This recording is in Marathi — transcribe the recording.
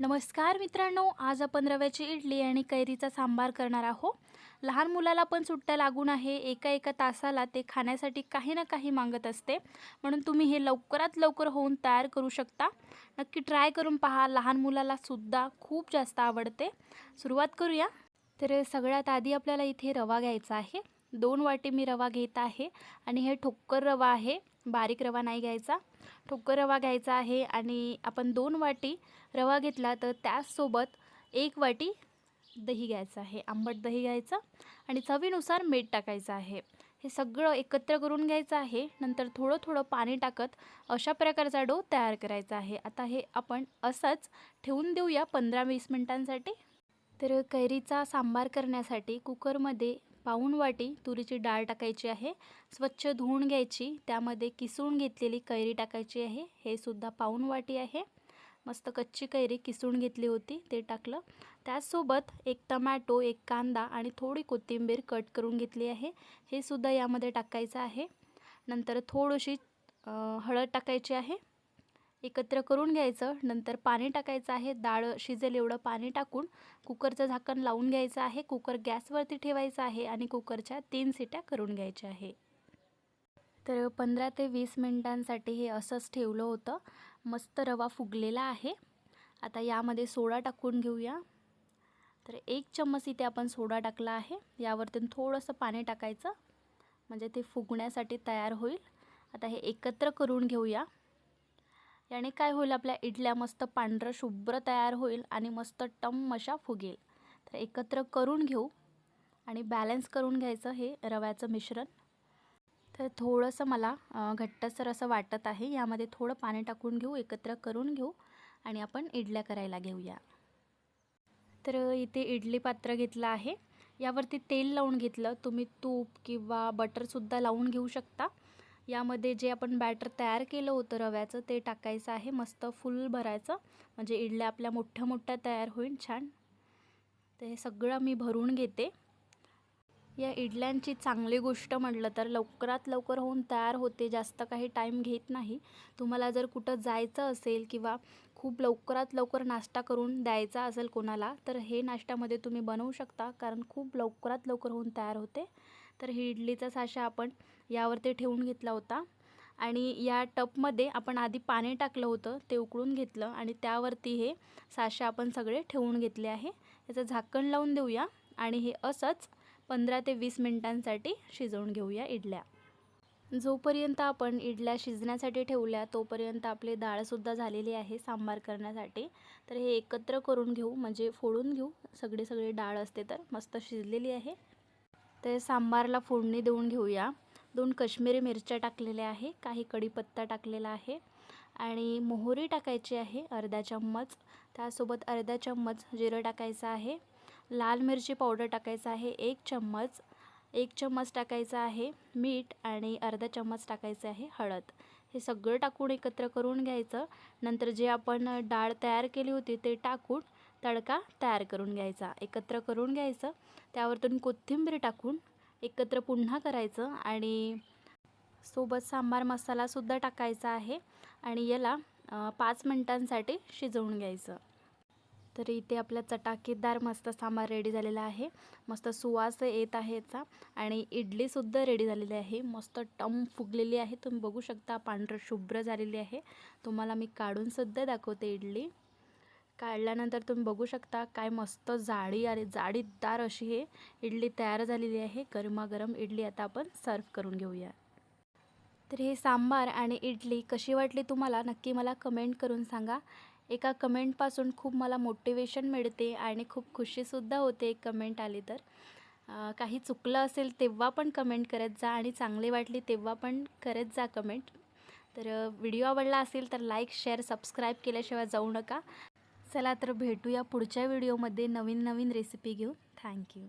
नमस्कार मित्रांनो आज आपण रव्याची इडली आणि कैरीचा सांबार करणार आहोत. लहान मुलाला पण सुट्ट्या लागून आहे एका एका तासाला ते खाण्यासाठी काही ना काही मागत असते. म्हणून तुम्ही हे लवकरात लवकर होऊन तयार करू शकता. नक्की ट्राय करून पहा लहान मुलाला सुद्धा खूप जास्त आवडते. सुरुवात करूया. तर सगळ्यात आधी आपल्याला इथे रवा घ्यायचा आहे. दोन वाटी मी रवा घेत आहे आणि हे ठोक्कर रवा आहे. बारीक रवा नाही घ्यायचा. ठोक्कर रवा घ्यायचा आहे आणि आपण दोन वाटी रवा घेतला तर त्याचसोबत एक वाटी दही घ्यायचं आहे. आंबट दही घ्यायचं आणि चवीनुसार मीठ टाकायचं आहे. हे सगळं एकत्र करून घ्यायचं आहे. नंतर थोडं थोडं पाणी टाकत अशा प्रकारचा डो तयार करायचा आहे. आता हे आपण असंच ठेवून देऊया पंधरा वीस मिनटांसाठी. तर कैरीचा सांबार करण्यासाठी कुकरमध्ये पाऊण वाटी तुरीची डाळ टाकायची आहे स्वच्छ धुवून घ्यायची त्यामध्ये किसून घेतलेली कैरी टाकायची आहे हे सुद्धा पाऊण वाटी आहे. मस्त कच्ची कैरी किसून घेतली होती ते टाकलं. त्याचसोबत एक टमॅटो एक कांदा आणि थोडी कोथिंबीर कट करून घेतली आहे हे सुद्धा यामध्ये टाकायचं आहे. नंतर थोडीशी हळद टाकायची आहे. एकत्र करून घ्यायचं. नंतर पाणी टाकायचं आहे. डाळ शिजेल एवढं पाणी टाकून कुकरचं झाकण लावून घ्यायचं आहे. कुकर गॅसवरती ठेवायचं आहे आणि कुकरच्या तीन सिट्या करून घ्यायच्या आहे. तर पंधरा ते वीस मिनटांसाठी हे असंच ठेवलं होतं. मस्त रवा फुगलेला आहे. आता यामध्ये सोडा टाकून घेऊया. तर एक चम्मच इथे आपण सोडा टाकला आहे. यावरती थोडंसं पाणी टाकायचं. म्हणजे ते फुगण्यासाठी तयार होईल. आता हे एकत्र करून घेऊया. याने काय होईल? आपल्या इडल्या मस्त पांढरं शुभ्र तयार होईल आणि मस्त टम अशा फुगेल. तर एकत्र करून घेऊ आणि बॅलन्स करून घ्यायचं हे रव्याचं मिश्रण. तर थोडंसं मला घट्टसर असं वाटत आहे. यामध्ये थोडं पाणी टाकून घेऊ एकत्र करून घेऊ आणि आपण इडल्या करायला घेऊया. तर इथे इडली पात्र घेतलं आहे. यावरती तेल लावून घेतलं. तुम्ही तूप किंवा बटरसुद्धा लावून घेऊ शकता. यामध्ये जे आपण बॅटर तयार केलं होतं रव्याचं ते टाकायचं आहे. मस्त फुल भरायचं. म्हणजे इडल्या आपल्या मोठ्या मोठ्या तयार होईल. छान. ते हे सगळं मी भरून घेते. या इडल्यांची चांगली गोष्ट म्हटलं तर लवकरात लवकर होऊन तयार होते. जास्त काही टाईम घेत नाही. तुम्हाला जर कुठं जायचं असेल किंवा खूप लवकरात लवकर नाश्ता करून द्यायचा असेल कोणाला तर हे नाश्त्यामध्ये तुम्ही बनवू शकता. कारण खूप लवकरात लवकर होऊन तयार होते. तर ही इडलीचा साशा आपण यावरती ठेवून घेतला होता. आणि या टपमध्ये आपण आधी पाणी टाकलं होतं ते उकळून घेतलं आणि त्यावरती हे साशा आपण सगळे ठेवून घेतले आहे. याचं झाकण लावून देऊया आणि हे असंच पंधरा ते वीस मिनटांसाठी शिजवून घेऊया इडल्या. जोपर्यंत आपण इडल्या शिजण्यासाठी ठेवल्या तोपर्यंत आपली डाळसुद्धा झालेली आहे सांबार करण्यासाठी. तर हे एकत्र करून घेऊ म्हणजे फोडून घेऊ. सगळी सगळी डाळ असते तर मस्त शिजलेली आहे. ते सांबारला फोडणी देऊन घेऊया. दोन कश्मीरी मिरच्या टाकलेल्या आहे काही कढीपत्ता टाकलेला आहे आणि मोहरी टाकायची आहे अर्धा चम्मच. त्यासोबत अर्धा चम्मच जिरं टाकायचं आहे. लाल मिरची पावडर टाकायचं आहे एक चम्मच. एक चम्मच टाकायचं आहे मीठ आणि अर्धा चम्मच टाकायचं आहे हळद. हे सगळं टाकून एकत्र करून घ्यायचं. नंतर जे आपण डाळ तयार केली होती ते टाकून तडका तयार करून घ्यायचा. एकत्र करून घ्यायचं. त्यावरतून कोथिंबीर टाकून एकत्र पुन्हा करायचं आणि सोबत सांबार मसालासुद्धा टाकायचा आहे आणि याला पाच मिनटांसाठी शिजवून घ्यायचं. तर इथे आपला चटाकेदार मस्त सांबार रेडी झालेला आहे. मस्त सुवास येत आहे याचा आणि इडलीसुद्धा रेडी झालेली आहे. मस्त टम फुगलेली आहे. तुम्ही बघू शकता पांढरं शुभ्र झालेली आहे. तुम्हाला मी काढूनसुद्धा दाखवते इडली. काढल्यानंतर तुम्ही बघू शकता काय मस्त जाळी आणि जाळीदार अशी हे इडली तयार झालेली आहे. गरमागरम इडली आता आपण सर्व करून घेऊया. तर हे सांबार आणि इडली कशी वाटली तुम्हाला नक्की मला कमेंट करून सांगा. एका कमेंटपासून खूप मला मोटिवेशन मिळते आणि खूप खुशीसुद्धा होते एक कमेंट आली तर. काही चुकलं असेल तेव्हा पण कमेंट करत जा आणि चांगली वाटली तेव्हा पण करत जा कमेंट. तर व्हिडिओ आवडला असेल तर लाईक शेअर सबस्क्राईब केल्याशिवाय जाऊ नका. चला तर भेटूया पुढच्या व्हिडिओमध्ये नवीन नवीन रेसिपी घेऊन. थँक्यू.